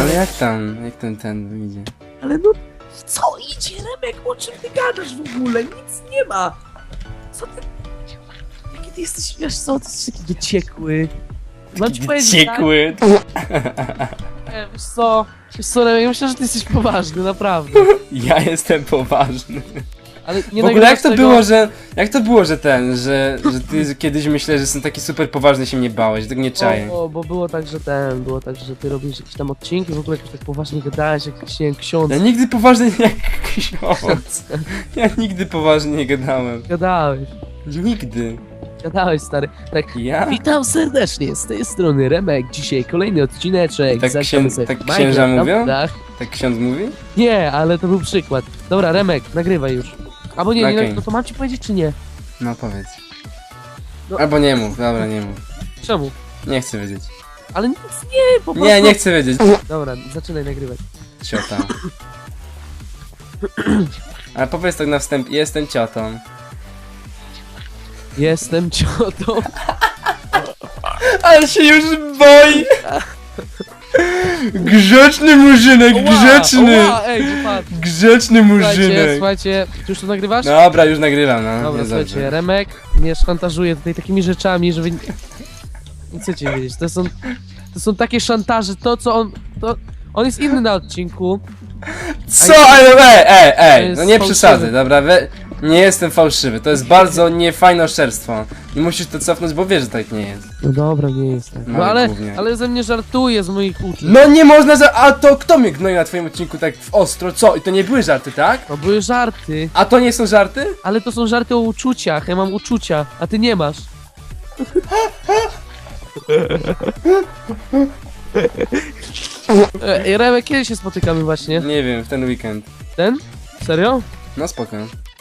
ale jak tam, jak ten, ten idzie? Ale no, co idzie, Remek? O czym ty gadasz w ogóle? Nic nie ma. Co ty... Ty jesteś, wiesz co, ty jesteś taki dociekły. Mam ci powiedzieć, Ciekły. tak? Nie, wiesz co, wiesz co, ja myślę, że ty jesteś poważny, naprawdę. Ja jestem poważny. Ale nie w ogóle jak to nagrywasz było, że. Jak to było, że ten, że, że ty kiedyś myślę, że jestem taki super poważny się mnie bałeś, tak nie czaję. O, o, bo było tak, że ten, było tak, że ty robisz jakieś tam odcinki, w ogóle jakoś tak poważnie gadałeś, jak jakiś, nie wiem, ksiądz. Ja nigdy poważnie nie jak ksiądz. Ja nigdy poważnie nie gadałem. Gadałeś, Nigdy. Gadałeś, stary. Tak, Ja? Witam serdecznie, z tej strony Remek, dzisiaj kolejny odcineczek. Tak Zagramy księ- sobie tak księża mówią? wodach. Tak ksiądz mówi? Nie, ale to był przykład. Dobra, Remek, nagrywaj już. Albo nie, nie, Okej. no to mam ci powiedzieć czy nie? No powiedz. No. Albo nie mów, dobra, nie mów. Czemu? Nie chcę wiedzieć. Ale nic nie, po prostu... Nie, nie chcę wiedzieć. Dobra, zaczynaj nagrywać. Ciota. Ale powiedz tak na wstęp, jestem ciotą. Jestem ciotą. Ale się już boi! Grzeczny murzynek, grzeczny! Ła, ej. Grzeczny Słuchajcie, murzynek! słuchajcie, ty już to nagrywasz? Dobra, już nagrywam, no. Dobra, jest słuchajcie, dobrze. Remek mnie szantażuje tutaj takimi rzeczami, że wy... Nie chcecie wiedzieć, to są... To są takie szantaże, to co on... To... On jest inny na odcinku. Co? Ale ej, ej, ej, no nie przesadzaj, dobra? We... Nie jestem fałszywy, to jest bardzo niefajne oszczerstwo. I musisz to cofnąć, bo wiesz, że tak nie jest. No dobra, nie jest tak. No No, ale, głównie. ale ze mnie żartuje z moich uczuć. No nie można za... A to kto mnie gnoi na twoim odcinku tak w ostro? Co? I to nie były żarty, tak? To były żarty, A to nie są żarty? ale to są żarty o uczuciach. Ja mam uczucia, a ty nie masz. Ej, Remek, kiedy się spotykamy właśnie? Nie wiem, w ten weekend. Ten? Serio? No spoko.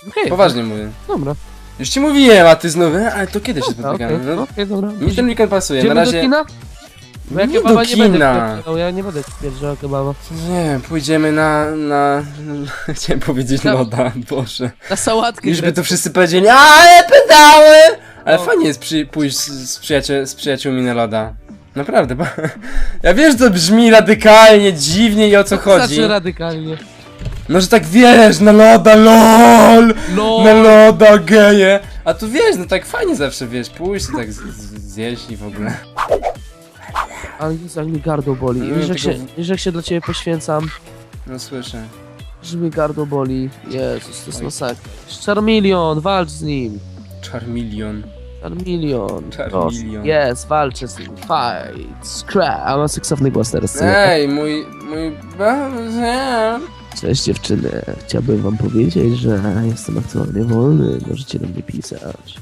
Okej. Poważnie mówię. Dobra. Już ci mówiłem, a ty znowu, e, ale to kiedy się A, Okej, spotykamy? No, okej, dobra. mi ten weekend pasuje, na Idziemy do razie... kina? Bo ja Nie kebaba do nie będę kina. ja nie będę wpierdzielał kebaba. Nie, pójdziemy na... na... Chciałem powiedzieć Na- loda, boże. Na sałatkę Już by to wszyscy powiedzieli, ale pedały! Ale No. fajnie jest przy, pójść z, z, przyjaciół, z przyjaciółmi na loda. Naprawdę, bo... Ja wiesz, że to brzmi radykalnie, dziwnie i o co chodzi. Znaczy radykalnie. No, że tak wiesz, na loda, LOL! No. Na loda, geje! A tu wiesz, no tak fajnie zawsze, wiesz, pójść i tak z, z, zjeść i w ogóle. Ale Jezu, jak mi gardło boli. No, Wiesz jak, tego- się, wiesz jak się dla ciebie poświęcam? No słyszę. Że mi gardło boli. Jezus, to jest masakra. Charmeleon, walcz z nim. Charmeleon. Charmeleon. Charmeleon. Jest, walczę z nim. Fight. Scrap. A mam seksowny głos teraz. co nie? Ej, mój... mój... ba- Cześć dziewczyny. Chciałbym wam powiedzieć, że jestem aktualnie wolny. Możecie do mnie pisać.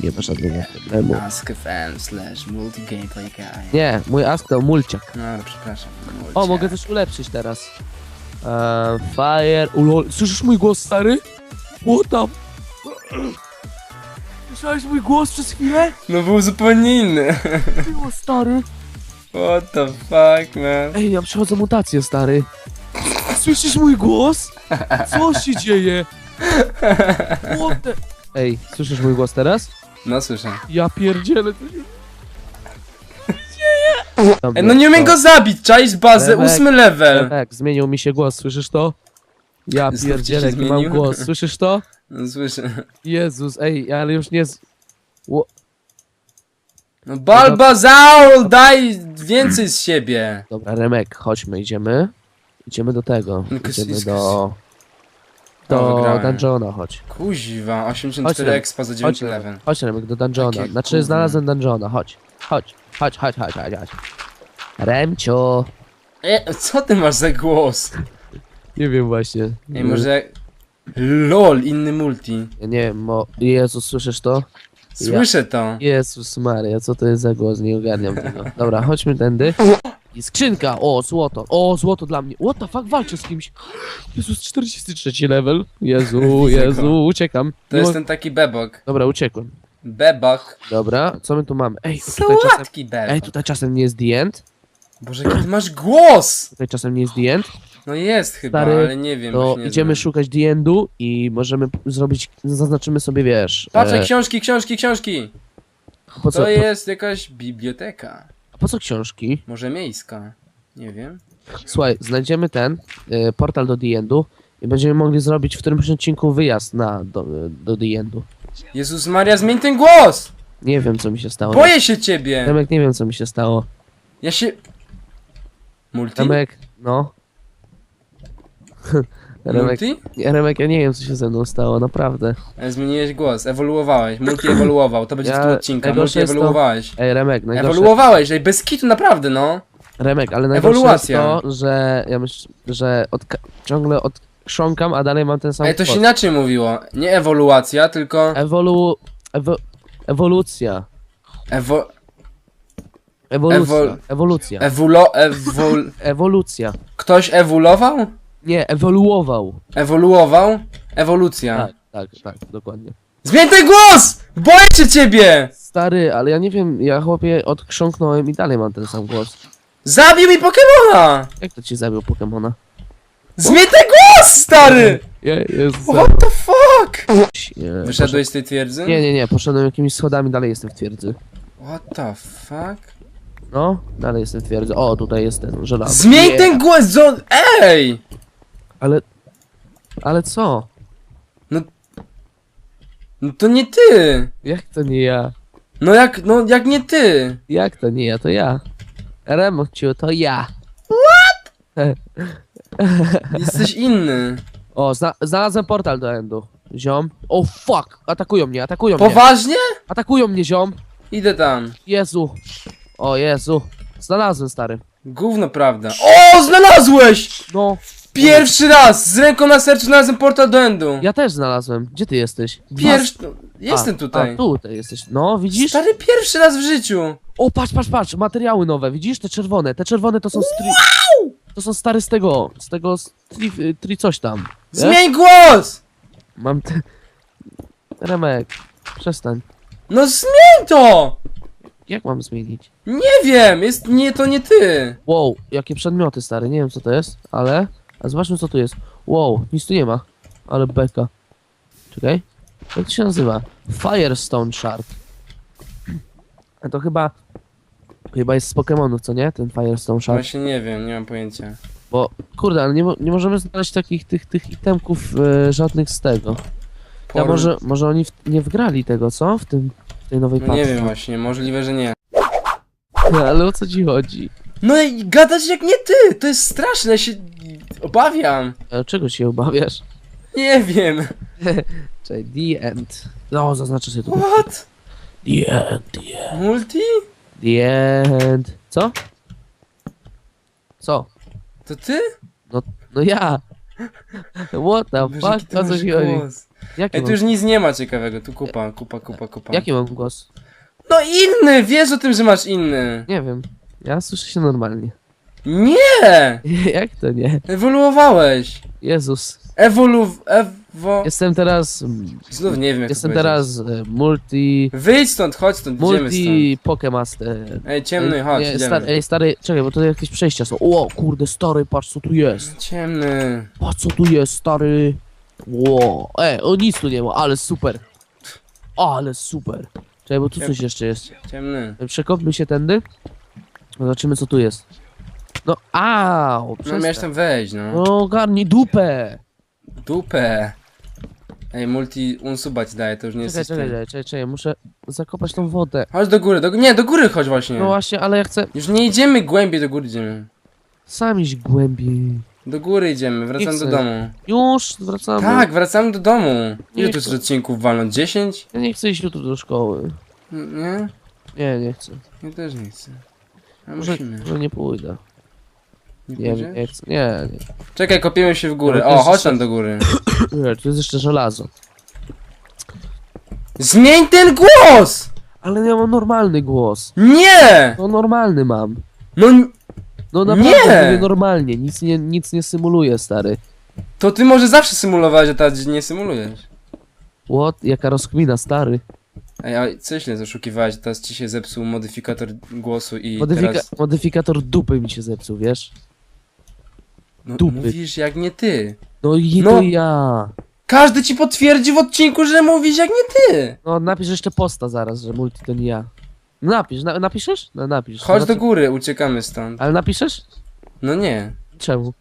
Nie ma żadnego problemu. Fan slash multi-gameplay guy. Nie, mój ask to mulciak. No, przepraszam. O, Mulciak. mogę też ulepszyć teraz. Eee, fire. Ulol. Słyszysz mój głos, stary? What the... Słyszałeś mój głos przez chwilę? No był zupełnie inny. Było, stary. What the fuck, man? Ej, ja przechodzę mutację, stary. Słyszysz mój głos? Co się dzieje? What the... Ej, słyszysz mój głos teraz? No słyszę. Ja pierdzielę, co się dzieje? Ej, no nie umiem go zabić, czaić bazę, Remek, ósmy level. Tak, zmienił mi się głos, słyszysz to? Ja Znów ci pierdzielę, jaki mam zmienił? głos, słyszysz to? No słyszę. Jezus, ej, ale już nie... Z... Ło- No Balbazaur, daj więcej z siebie. Dobra, Remek, chodźmy, idziemy. Idziemy do tego, No, idziemy do... Do wygrałem. dungeona, chodź. Chodź, 84 Remek, expa za Chodź, 9 Remek, level. chodź Remek, do dungeona. Jakie Znaczy, znalazłem dungeona, chodź. Chodź, chodź, chodź, chodź, chodź, chodź. Remcio. E, co ty masz za głos? Nie wiem właśnie. Ej, może... LOL, inny multi. Ja nie wiem, mo... Jezus, słyszysz to? Słyszę to. Jezus Maria, co to jest za głos? Nie ogarniam tego. Dobra, chodźmy tędy. I skrzynka! O, złoto! O, złoto dla mnie! What the fuck, walczę z kimś! Jezus, 43 level. Jezu. Jezu, uciekam. To jest ten taki bebok. Dobra, uciekłem. Bebach. Dobra, co my tu mamy? Ej, tutaj czasem... Bebach. Ej, tutaj czasem nie jest the end? Boże, jaki ty masz głos! Tutaj czasem nie jest the end? No jest chyba, Stary, ale nie wiem. To już nie idziemy znam. szukać the endu i możemy p- zrobić, zaznaczymy sobie, wiesz... Patrz, e, książki, książki, książki! po, co, To po, jest jakaś biblioteka. Po co książki? Może miejska. Nie wiem. Słuchaj, znajdziemy ten e, portal do the endu i będziemy mogli zrobić w którymś odcinku wyjazd na, do, do the endu. Jezus Maria, zmień ten głos! Nie wiem, co mi się stało. Boję się ciebie! Remek, nie wiem, co mi się stało. Ja się... Multi? Remek, no. Remek, Multi? Remek, ja nie wiem, co się ze mną stało, naprawdę. Ale zmieniłeś głos, ewoluowałeś. Multi ewoluował, to będzie Ja- tytuł odcinka. najgorsze Multi jest to- ewoluowałeś. Ej, Remek, najgorsze, Ewoluowałeś, ej, bez kitu naprawdę, no. Remek, ale najgorsze Ewoluacja. jest to, że ja myślę, że odka- ciągle odchrząkam, a dalej mam ten sam Ej, to się kod. inaczej mówiło. Nie ewoluacja, tylko Ewolu... Ewo... Ewolucja. ewo... Ewolucja. Ewol- Ewolucja. Ewulo... Ewol... Ewolucja. Ktoś ewoluował? Nie, ewoluował. Ewoluował? Ewolucja. Tak, tak, tak, dokładnie. Zmień ten głos! Boję się ciebie! Stary, ale ja nie wiem, ja chłopie odkrząknąłem i dalej mam ten sam głos. Zabił mi Pokemona! Jak to ci zabił Pokemona? Zmień ten głos, stary! Je, jest What the fuck? Nie, Wyszedłeś z tej twierdzy? Nie, nie, nie, poszedłem jakimiś schodami, dalej jestem w twierdzy. What the fuck? No, dalej jestem w twierdzy. O, tutaj jest ten żelazo. Zmień ten głos, John! Ej! Ale... Ale co? No to nie ty! Jak to nie ja? No jak, no jak nie ty? Jak to nie ja? To ja. Remociu, to ja. Jesteś inny. O, zna znalazłem portal do endu. Ziom. O, fuck! Atakują mnie, atakują mnie. Poważnie? Atakują mnie, ziom. Idę tam. Jezu. O, Jezu. Znalazłem, stary. Gówno prawda. O, znalazłeś! No, Pierwszy raz! Z ręką na sercu znalazłem portal do endu. ja też znalazłem. Gdzie ty jesteś? Pierwszy... no, Jestem a, tutaj. A, tutaj jesteś. No, widzisz? Stary, pierwszy raz w życiu. O, patrz, patrz, patrz, materiały nowe, widzisz? Te czerwone, te czerwone to są stri... To są stare z tego, z tego tri, tri coś tam. Nie? Zmień głos! Mam te... Remek, przestań. No zmień to! Jak mam zmienić? Nie wiem, jest... Nie, to nie ty. Wow, jakie przedmioty, stary, nie wiem co to jest, ale... A zobaczmy co tu jest. Wow, nic tu nie ma. Ale beka. Czekaj. Jak to się nazywa? Firestone Shard. A to chyba... Chyba jest z Pokemonów, co nie? Ten Firestone Shard. Właśnie nie wiem, nie mam pojęcia. Bo, kurde, ale nie, mo- nie możemy znaleźć takich tych, tych itemków e, żadnych z tego. Ja może, może oni w, nie wgrali tego, co? W tym, w tej nowej No nie wiem właśnie, możliwe, że nie. Ale o co ci chodzi? No i gadać jak nie ty! To jest straszne, ja się obawiam. E, czego się obawiasz? Nie wiem. Czyli the end. No, zaznaczę sobie tu. What? The end, the end. Multi? The end. Co? Co? To ty? No ja. What the Boże, fuck? jaki ty O co masz ci chodzi? głos. Jaki Ej, tu mam, już nic nie ma ciekawego, tu kupa, kupa, kupa, kupa. jaki mam głos? No inny, wiesz o tym, że masz inny. Nie wiem. Ja słyszę się normalnie. Nie! Jak to nie? Ewoluowałeś. Jezus. Ewolu... Ewo... Jestem teraz... Znów nie wiem jak Jestem to powiedzieć. teraz e, multi... Wyjdź stąd, chodź stąd, idziemy stąd. Multi Pokemaster. Ej, ciemny, chodź, nie, idziemy. stary, ej, stary, czekaj, bo tu jakieś przejścia są. O, kurde, stary, patrz co tu jest. Ciemny. Patrz co tu jest, stary. Ło, ej, o nic tu nie ma, ale super. Ale super. Czekaj, bo tu coś jeszcze jest. Ciemny. Przekopmy się tędy. Zobaczymy co tu jest. No, au, No przestań. miałeś tam wejść, no. No, garnij dupę. Dupę. Ej, multi unsuba ci daje, to już nie Czekaj, jesteś czekaj, ty. czekaj, czekaj, czekaj, muszę zakopać tą wodę. Chodź do góry, do... nie, do góry chodź właśnie. No właśnie, ale ja chcę Już nie idziemy głębiej, do góry idziemy. sam iść głębiej. Do góry idziemy, wracamy Nie do chcę. domu. Już, wracamy. Tak, wracamy do domu. Ile Nie tu chcę. jest odcinków walną? 10? Ja nie chcę iść jutro do szkoły. Nie? Nie, nie chcę. Ja też nie chcę. A Może, musimy. może nie pójdę. Nie Nie, nie chcę. Nie. Czekaj, kopiemy się w górę. To O, chodź tam do góry. Nie, tu jest jeszcze żelazo. Zmień ten głos! Ale ja mam normalny głos. Nie! No normalny mam. No, n- No naprawdę Nie! mówię normalnie, nic nie, nic nie symuluję, stary. to ty może zawsze symulowałeś, a teraz nie symulujesz. What? Jaka rozkmina, stary. Ej, a co źle zaszukiwałeś? Teraz ci się zepsuł modyfikator głosu i Modyfika teraz... modyfikator dupy mi się zepsuł, wiesz? No, dupy. mówisz jak nie ty. No i No. to ja. Każdy ci potwierdzi w odcinku, że mówisz jak nie ty. No napisz jeszcze posta zaraz, że multi to nie ja. No napisz, na, napiszesz? No napisz. Chodź do Znaczy- góry, uciekamy stąd. Ale napiszesz? No nie, Czemu?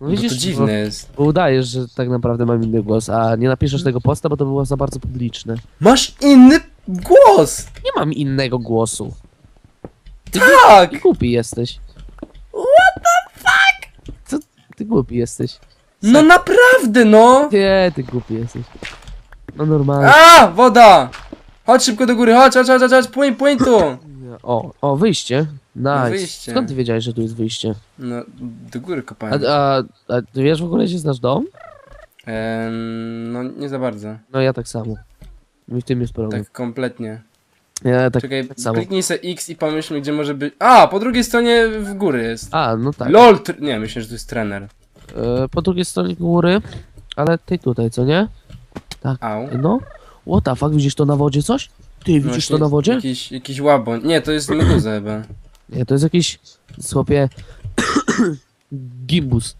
No bo to dziwne Bo, jest. bo udajesz, że tak naprawdę mam inny głos, a nie napiszesz tego posta, bo to było za bardzo publiczne. Masz inny głos! Nie mam innego głosu. Tak! Ty głupi jesteś. What the fuck? Co? Ty głupi jesteś. No naprawdę, no! Nie, ty głupi jesteś. No normalnie. A, woda! Chodź szybko do góry, chodź, chodź, chodź, chodź, płyń, płyń tu! O, o, wyjście. Nice. wyjście. Skąd ty wiedziałeś, że tu jest wyjście? No, do góry A, kopałem. a, a ty wiesz w ogóle, gdzie znasz dom? Ehm, no, nie za bardzo. No ja tak samo. I w tym jest problem. Tak kompletnie. Ja tak, Czekaj, tak samo. kliknij sobie X i pomyślmy, gdzie może być... A, po drugiej stronie w góry jest. A, no tak. LOL, tr... nie, myślę, że to jest trener. E, po drugiej stronie góry, ale tej tutaj, co nie? Au. No. What the fuck, widzisz to na wodzie coś? Ty, No widzisz to na wodzie? Jakiś, jakiś łaboń. Nie, to jest meduza chyba. Nie, to jest jakiś, chłopie, gimbus.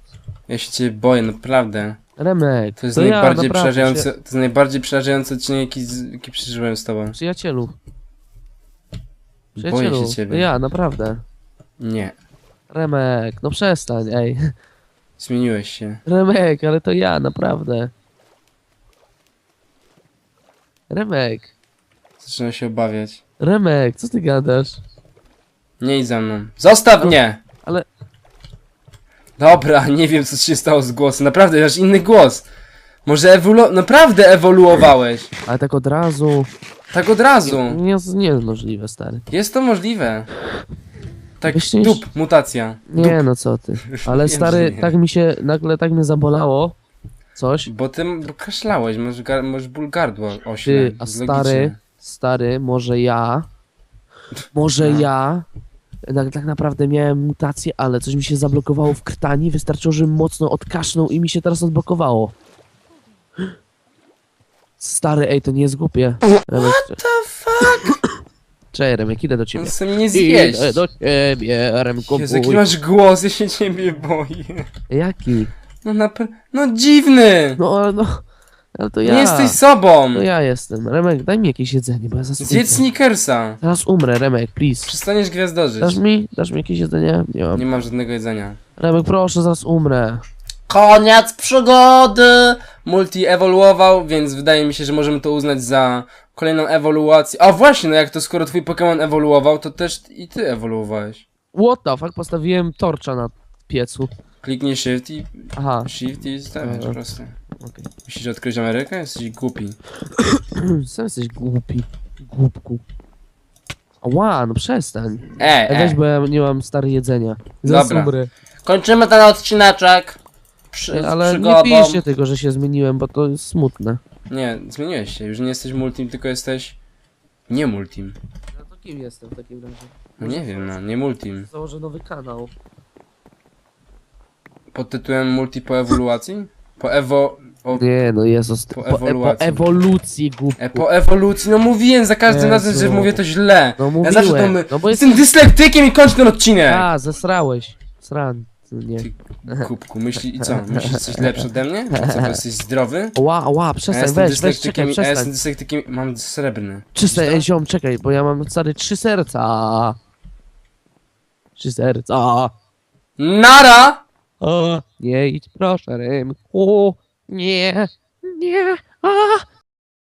Ja się ciebie boję, naprawdę. Remek, To jest ja, najbardziej naprawdę, przerażający, to jest najbardziej przerażający odcinek, jaki, z- jaki przeżyłem z tobą. Przyjacielu, Boję się ciebie. to ja, naprawdę. Nie, Remek, no przestań, ej. zmieniłeś się. Remek, ale to ja, naprawdę. Remek, Zaczynam się obawiać. Remek, co ty gadasz? Nie idź za mną. Zostaw mnie! ale- Dobra, nie wiem co się stało z głosem. Naprawdę, masz inny głos. Może ewolu... Naprawdę ewoluowałeś. Ale tak od razu, Tak od razu. nie, nie jest możliwe, stary. Jest to możliwe. Tak, Myślisz? dup, mutacja. Nie, no co ty. Ale Wiem, że stary, nie. tak mi się, nagle tak mnie zabolało. Coś. Bo ty bo kaszlałeś, masz, gar... masz ból gardła ośle. Ty, a logicznie. stary, stary, może ja, może No. ja, tak, tak naprawdę miałem mutację, ale coś mi się zablokowało w krtani, wystarczyło, żebym mocno odkasznął i mi się teraz odblokowało. Stary, ej, to nie jest głupie. Remek, What the fuck? Cześć, Remek, idę do ciebie. On chce mnie zjeść. Idę do ciebie, Remku, Jezu, jaki masz głos, ja się ciebie boję. Jaki? No napra... No dziwny! No, ale no, ale to ja. Nie jesteś sobą! No ja jestem. Remek, daj mi jakieś jedzenie, bo ja zaraz Zjedz umrę. Snickersa! Zaraz umrę, Remek, please. Przestaniesz gwiazdożyć. Dasz mi, dasz mi jakieś jedzenie? Nie mam. Nie mam żadnego jedzenia. Remek, proszę, zaraz umrę. Koniec przygody! Multi ewoluował, więc wydaje mi się, że możemy to uznać za kolejną ewoluację. A właśnie, no jak to skoro twój Pokémon ewoluował, to też i ty ewoluowałeś. What the fuck, postawiłem torcza na piecu. Kliknij shift i Aha, shift i stawiasz Dobra. po prostu. okej. Musisz odkryć Amerykę? Jesteś głupi. Sam jesteś głupi. Głupku. Ła, no przestań. E, weź, e. bo ja nie mam stare jedzenia. Dobra. Kończymy ten odcineczek. Przy, ale nie przygodą. piszcie tego, że się zmieniłem, bo to jest smutne. Nie, zmieniłeś się. Już nie jesteś multim, tylko jesteś nie multim. No to kim jestem w takim razie? No nie wiem, no, nie multim. Założę nowy kanał. Pod tytułem multi po ewoluacji? Po ewo... O, Nie, no Jezus. Po Po, po, e, po ewoluacji. ewolucji, głupku. e, po ewolucji, no mówiłem za każdym razem, że mówię to źle. No ja zawsze to mówiłem. my... No bo Jestem dyslektykiem i kończę ten odcinek! A, zesrałeś. Sran. Nie. Ty kubku, myśli i co? Myślisz coś lepsze ode mnie? Co, to jesteś zdrowy? Ła, ła, Ja przestań, jestem weź, weź, czekaj, i- ja jestem przestań. dyslektykiem, mam srebrny. Czyste, ej, ziom, czekaj, bo ja mam stary trzy serca. Trzy serca. Nara! O, nie idź, proszę, Rymku. Nie, nie, a,